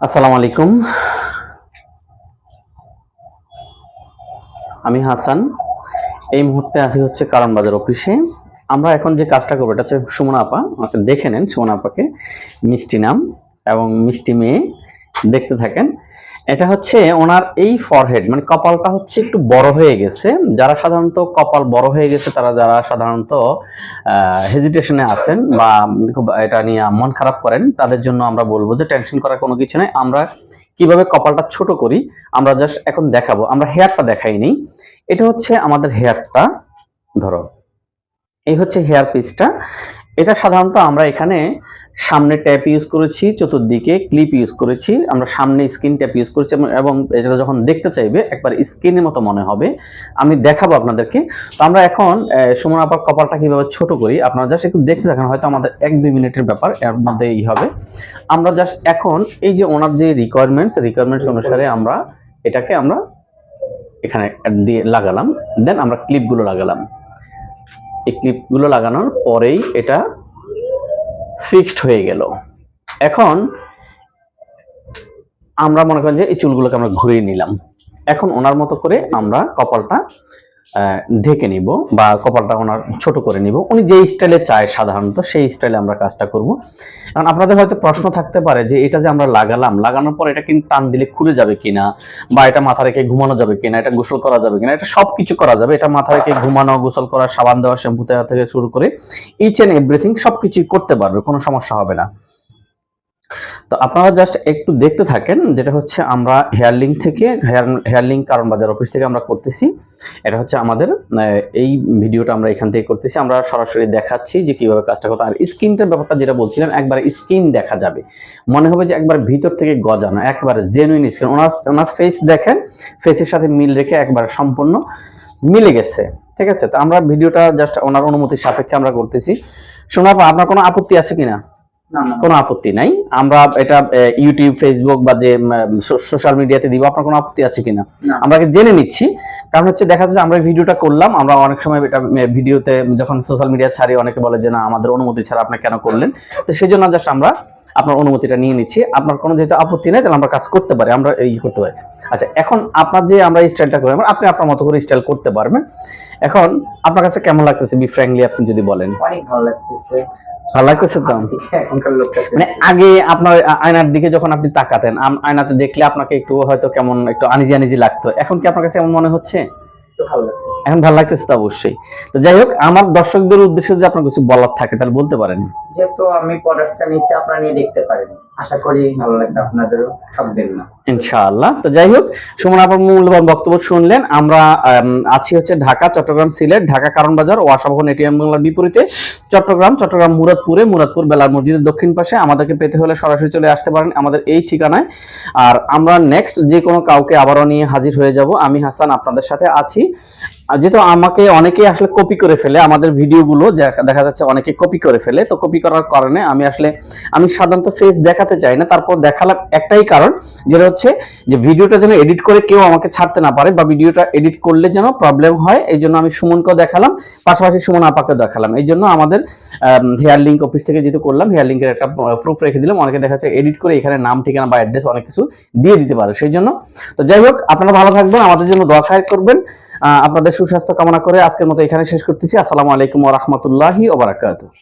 আসসালামু আলাইকুম। আমি হাসান। এই মুহূর্তে আছি হচ্ছে কারণ বাজার অফিসে। আমরা এখন যে কাজটা করব, এটা হচ্ছে সুমনা আপা। আমাকে দেখে নেন সুমনা আপাকে। মিষ্টি নাম এবং মিষ্টি মেয়ে। দেখতে থাকেন। এটা হচ্ছে ওনার এই ফরহেড মানে কপালটা হচ্ছে একটু বড় হয়ে গেছে। যারা সাধারণত কপাল বড় হয়ে গেছে, তারা যারা সাধারণত হেজিটেশনে আছেন বা খুব এটা নিয়ে মন খারাপ করেন, তাদের জন্য আমরা বলব যে টেনশন করার কোনো কিছু নেই। আমরা কীভাবে কপালটা ছোট করি, আমরা জাস্ট এখন দেখাবো। আমরা হেয়ারটা দেখাইনি এটা হচ্ছে আমাদের হেয়ারটা ধরো, এই হচ্ছে হেয়ার পিসটা এটা সাধারণত আমরা এখানে সামনে ট্যাপ ইউজ করেছি, চতুর্দিকে ক্লিপ ইউজ করেছি। আমরা সামনে স্ক্রিন ট্যাপ ইউজ করেছি এবং- এটা যখন দেখতে চাইবে, একবার স্ক্রিনের মতো মনে হবে। আমি দেখাবো আপনাদেরকে। তো আমরা এখন সুমন আপার কপালটা কীভাবে ছোট করি, আপনারা জাস্ট একটু দেখতে থাকেন, হয়তো আমাদের এক দুই মিনিটের ব্যাপার, এর মধ্যে ই হবে। আমরা জাস্ট এখন এই যে ওনার যে রিকোয়ারমেন্টস রিকোয়ারমেন্টস অনুসারে আমরা এটাকে আমরা এখানে দিয়ে লাগালাম। দেন আমরা ক্লিপগুলো লাগালাম। এই ক্লিপগুলো লাগানোর পরেই এটা ফিক্সড হয়ে গেল। এখন আমরা মনে করেন যে এই চুলগুলোকে আমরা ঘুরিয়ে নিলাম। এখন ওনার মতো করে আমরা কপালটা ঢেকে নিব বা কপালটা ওনার ছোট করে নিব। উনি যে স্টাইলে চায় সাধারণত, সেই স্টাইলে আমরা কাজটা করব। কারণ আপনাদের হয়তো প্রশ্ন থাকতে পারে যে, এটা যে আমরা লাগালাম, লাগানোর পর এটা কিন্তু টান দিলে খুলে যাবে কিনা, বা এটা মাথা রেখে ঘুমানো যাবে কিনা, এটা গোসল করা যাবে কিনা, এটা সব কিছু করা যাবে। এটা মাথা রেখে ঘুমানো, গোসল করা, সাবান দেওয়া, শ্যাম্পু দেওয়া থেকে শুরু করে ইচ এন্ড এভরিথিং সব কিছুই করতে পারবে, কোনো সমস্যা হবে না। তো আপনারা জাস্ট একটু দেখতে থাকেন, যেটা হচ্ছে আমরা হেয়ার লিঙ্ক থেকে হেয়ার হেয়ার লিঙ্ক কারণ বাজার অফিস থেকে আমরা করতেছি। এটা হচ্ছে আমাদের এই ভিডিওটা আমরা এখান থেকে করতেছি। আমরা সরাসরি দেখাচ্ছি যে কীভাবে কাজটা করতে আর স্কিনটার ব্যাপারটা যেটা বলছিলাম, একবার স্কিন দেখা যাবে। মনে হবে যে একবার ভিতর থেকে গজানো, একবারে জেনুইন স্কিন ওনার ওনার ফেস দেখেন ফেসের সাথে মিল রেখে একবার সম্পূর্ণ মিলে গেছে। ঠিক আছে? তো আমরা ভিডিওটা জাস্ট ওনার অনুমতির সাপেক্ষে আমরা করতেছি। শোনা আপনার কোনো আপত্তি আছে কিনা? কোনো আপত্তি নাই। আমরা এটা ইউটিউব ফেসবুক বা যে সোশ্যাল মিডিয়াতে দিব আপনার কোনো আপত্তি আছে কিনা? আমরা জেনে নিচ্ছি। কারণ হচ্ছে দেখা যাচ্ছে আমরা ভিডিওটা করলাম আমরা অনেক সময় এটা ভিডিওতে যখন সোশ্যাল মিডিয়া ছাড়ি অনেকে বলে যে না আমাদের অনুমতি ছাড়া আপনি কেন করলেন? তো সেই জন্য জাস্ট আমরা আপনার অনুমতিটা নিয়ে নিচ্ছি। আপনার কোনো যেহেতু আপত্তি নেই তাহলে আমরা কাজ করতে পারি আমরা এই করতে পারি। আচ্ছা এখন আপনার যে আমরা স্টাইলটা করি আপনি আপনার মতো করে স্টাইল করতে পারবেন। এখন আপনার কাছে কেমন লাগতেছে? বি ফ্র্যাঙ্কলি আপনি যদি বলেন। অনেক ভালো লাগতেছে। ভালো লাগতেছে তো? মানে আগে আপনার আয়নার দিকে যখন আপনি তাকাতেন আয়নাতে দেখলে আপনাকে একটু হয়তো কেমন একটু আনিজি আনিজি লাগতো। এখন কি আপনার কাছে এমন মনে হচ্ছে? এখন ভালো লাগতেছে তো অবশ্যই। তো যাই হোক আমার দর্শকদের উদ্দেশ্যে যদি আপনার কিছু বলার থাকে তাহলে বলতে পারেন। যেহেতু আমি প্রোডাক্টটা নিচ্ছি আপনারা নিয়ে দেখতে পারেন। আশা করি ভালো লাগবে আপনাদেরও ঠকবেন না। ইনশাআল্লাহ। তো যাই হোক সুমন আপনার মূল্যবান বক্তব্য শুনলেন। আমরা আম, আছি হচ্ছে ঢাকা চট্টগ্রাম সিলেট ঢাকা কারণ বাজার ওয়াসাভবন এটিএম বাংলার বিপরীতে। চট্টগ্রাম চট্টগ্রাম মুরাদপুরে মুরাদপুর বেলার মসজিদের দক্ষিণ পাশে। আমাদেরকে পেতে হলে সরাসরি চলে আসতে পারেন আমাদের এই ঠিকানায়। আর আমরা নেক্সট যে কোনো কাউকে আবারও নিয়ে হাজির হয়ে যাব। আমি হাসান আপনাদের সাথে আছি। আর যেহেতু আমাকে অনেকেই আসলে কপি করে ফেলে, আমাদের ভিডিওগুলো দেখা যাচ্ছে অনেকে কপি করে ফেলে, তো কপি করার কারণে আমি আসলে, আমি সাধারণত ফেস দেখাতে চাই না। তারপর দেখালাম একটাই কারণ, যেটা হচ্ছে যে ভিডিওটা যেন এডিট করে কেউ আমাকে ছাড়তে না পারে বা ভিডিওটা এডিট করলে যেন প্রবলেম হয়, এই জন্য আমি সুমনকেও দেখালাম, পাশাপাশি সুমন আপাকেও দেখালাম। এই জন্য আমাদের হেয়ার লিঙ্ক অফিস থেকে যেহেতু করলাম হেয়ার লিঙ্কের একটা প্রুফ রেখে দিলাম। অনেকে দেখা যাচ্ছে এডিট করে এখানে নাম, ঠিকানা বা অ্যাড্রেস অনেক কিছু দিয়ে দিতে পারে। সেই জন্য, তো যাই হোক, আপনারা ভালো থাকবেন, আমাদের জন্য দোয়া করবেন। আপনাদের সুস্বাস্থ্য কামনা করে আজকের মতো এখানে শেষ করতেছি। আসসালামু আলাইকুম ওয়া রাহমাতুল্লাহি ওয়া বারাকাতুহু।